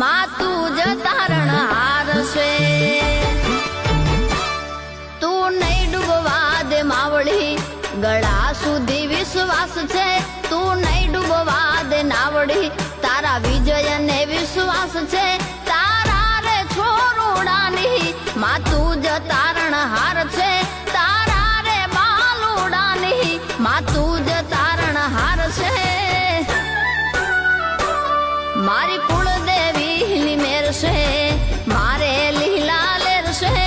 માતું જ તારણ હાર છે તું નહીં ડૂબવા દે માવળી, ગળા સુધી વિશ્વાસ છે. તું નહીં ડૂબવા દે નાવડી, તારા વિજયને વિશ્વાસ છે. તારા રે છોરુડાની માતું જ તારણ હાર છે. તારા રે બાલુડાની માતું જ તારણ હાર છે. મારી કુળ 谁